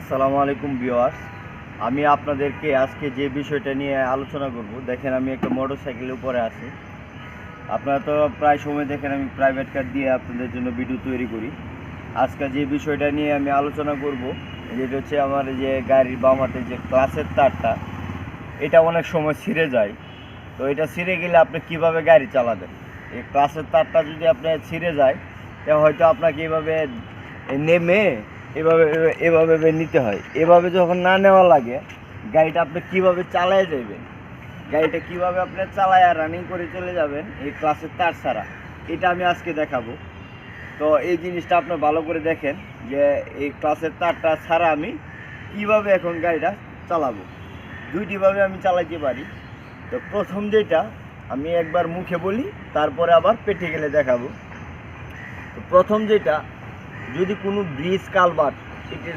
আসসালামু আলাইকুম ভিউয়ার্স। আমি আপনাদেরকে আজকে যে বিষয়টা নিয়ে আলোচনা করব, দেখেন আমি একটা মোটর সাইকেলের উপরে আছি। আপনারা তো প্রায় সময় দেখেন আমি প্রাইভেট কার দিয়ে আপনাদের জন্য ভিডিও তৈরি করি। আজকে যে বিষয়টা নিয়ে আমি আলোচনা করব, যেটা হচ্ছে আমার যে গাড়ির বাম হাতে যে ক্লাসের তারটা, এটা অনেক সময় ছিঁড়ে যায়। তো এটা ছিঁড়ে গেলে আপনি কীভাবে গাড়ি চালাবেন? এই ক্লাসের তারটা যদি আপনার ছিঁড়ে যায়, তো হয়তো আপনাকে এভাবে নেমে এভাবে এভাবে নিতে হয়। এভাবে যখন না নেওয়া লাগে, গাড়িটা আপনি কীভাবে চালায় যাবেন গাড়িটা কীভাবে আপনি চালায় আর রানিং করে চলে যাবেন, এই ক্লাসের তার ছাড়া। এটা আমি আজকে দেখাবো। তো এই জিনিসটা আপনি ভালো করে দেখেন যে এই ক্লাসের তারটা ছাড়া আমি কীভাবে এখন গাড়িটা চালাবো। দুইটিভাবে আমি চালাইতে পারি। তো প্রথম যেটা আমি একবার মুখে বলি, তারপরে আবার পেটে গেলে দেখাবো। তো প্রথম যেটা যদি কোনো ব্রিজ কালভার্ট এটি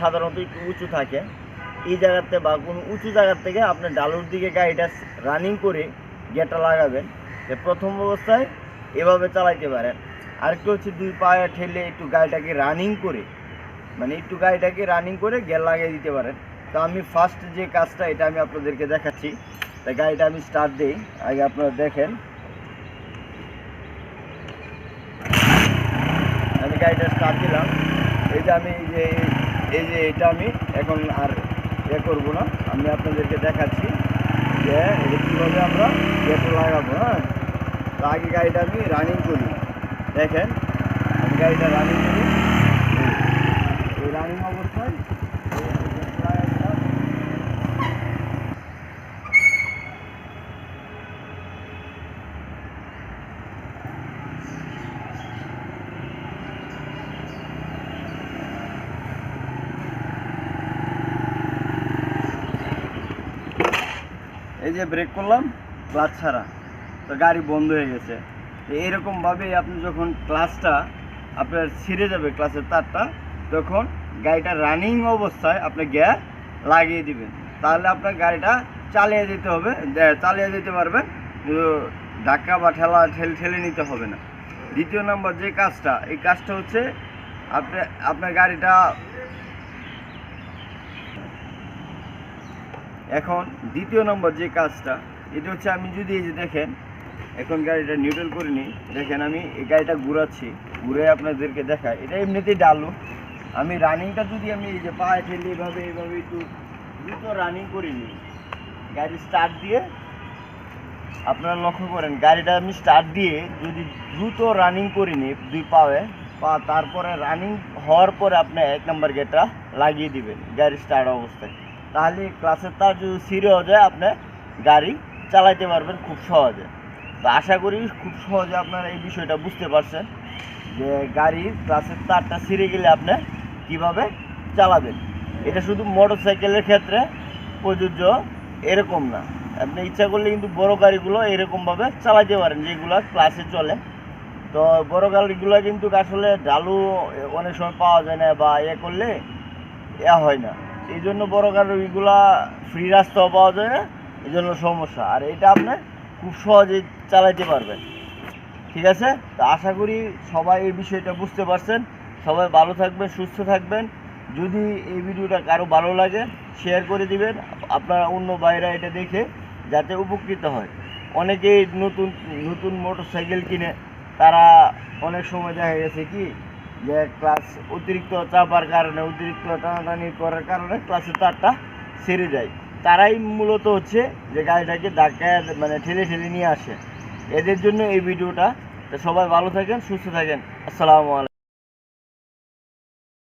সাধারণত একটু উঁচু থাকে, এই জায়গাতে বা কোনো উঁচু জায়গার থেকে আপনি ডালুর দিকে গাড়িটা রানিং করে গেটটা লাগাবেন। যে প্রথম অবস্থায় এভাবে চালাইতে পারেন। আরেকটু হচ্ছে দুই পায়ে ঠেলে একটু গাড়িটাকে রানিং করে মানে একটু গাড়িটাকে রানিং করে গেল লাগিয়ে দিতে পারেন। তো আমি ফার্স্ট যে কাজটা, এটা আমি আপনাদেরকে দেখাচ্ছি। তাই গাড়িটা আমি স্টার্ট দিই। আগে আপনারা দেখেন। গাড়িটা স্টার্ট দিলাম। এই যে আমি যে, এই যে এটা আমি এখন আর ইয়ে করব না। আমি আপনাদেরকে দেখাচ্ছি যে, এটা কীভাবে আমরা ইয়েটা লাগাবো হ্যাঁ? তো আগে গাড়িটা আমি রানিং করি। দেখেন, আমি গাড়িটা রানিং করি। এই রানিং অবস্থায় এই gate লাগাই দিলাম। এই যে ব্রেক করলাম ক্লাচ ছাড়া, তো গাড়ি বন্ধ হয়ে গেছে। তো এইরকমভাবে আপনি যখন ক্লাচটা আপনার ছিঁড়ে যাবে ক্লাচের তারটা, তখন গাড়িটা রানিং অবস্থায় আপনি গ্যাস লাগিয়ে দিবেন। তাহলে আপনার গাড়িটা চালিয়ে যেতে হবে চালিয়ে যেতে পারবেন ধাক্কা বা ঠেলা ঠেলে ঠেলে নিতে হবে না। দ্বিতীয় নম্বর যে কাজটা, এই কাজটা হচ্ছে আপনি আপনার গাড়িটা এখন দ্বিতীয় নম্বর যে কাজটা, এটা হচ্ছে আমি যদি এই যে দেখেন, এখন গাড়িটা নিউট্রাল করে নিই, দেখেন আমি এই গাড়িটা ঘুরাচ্ছি, ঘুরে আপনাদেরকে দেখাই। এটা এমনিতেই ডালু। আমি রানিংটা যদি আমি এই যে পায়ে ঠেলে, এভাবে এইভাবে একটু দ্রুত রানিং করে নিই। গাড়ি স্টার্ট দিয়ে আপনারা লক্ষ্য করেন, গাড়িটা আমি স্টার্ট দিয়ে যদি দ্রুত রানিং করে নিই দুই পায়ে পা তারপরে রানিং হওয়ার পরে আপনি এক নম্বর গেটটা লাগিয়ে দিবেন গাড়ি স্টার্ট অবস্থায়। তাহলে ক্লাসের তার যদি ছিঁড়েও যায়, আপনি গাড়ি চালাইতে পারবেন খুব সহজে। তো আশা করি খুব সহজে আপনারা এই বিষয়টা বুঝতে পারছেন যে গাড়ির ক্লাসের তারটা ছিঁড়ে গেলে আপনি কীভাবে চালাবেন। এটা শুধু মোটর সাইকেলের ক্ষেত্রে প্রযোজ্য এরকম না। আপনি ইচ্ছা করলে কিন্তু বড় গাড়িগুলো এরকমভাবে চালাতে পারেন, যেগুলো ক্লাসে চলে। তো বড় গাড়িগুলো কিন্তু আসলে ডালু অনেক সময় পাওয়া যায় না বা এ করলে এ হয় না। এই জন্য বড় গাড়িগুলা ফ্রি রাস্তাও পাওয়া যায় না এই জন্য সমস্যা। আর এটা আপনি খুব সহজে চালাইতে পারবেন। ঠিক আছে? তো আশা করি সবাই এই বিষয়টা বুঝতে পারছেন। সবাই ভালো থাকবেন, সুস্থ থাকবেন। যদি এই ভিডিওটা কারও ভালো লাগে শেয়ার করে দিবেন। আপনারা অন্য বাইরা এটা দেখে যাতে উপকৃত হয়। অনেকেই নতুন নতুন মোটর সাইকেল কিনে, তারা অনেক সময় দেখা গেছে কি যে ক্লাস অতিরিক্ত চাপার কারণে, অতিরিক্ত টানাটানি করার কারণে ক্লাসের তারটা সেরে যায়। তারাই মূলত হচ্ছে যে গাড়িটাকে ধাক্কায় মানে ঠেলে ঠেলে নিয়ে আসে। এদের জন্য এই ভিডিওটা। সবাই ভালো থাকেন, সুস্থ থাকেন। আসসালামু আলাইকুম।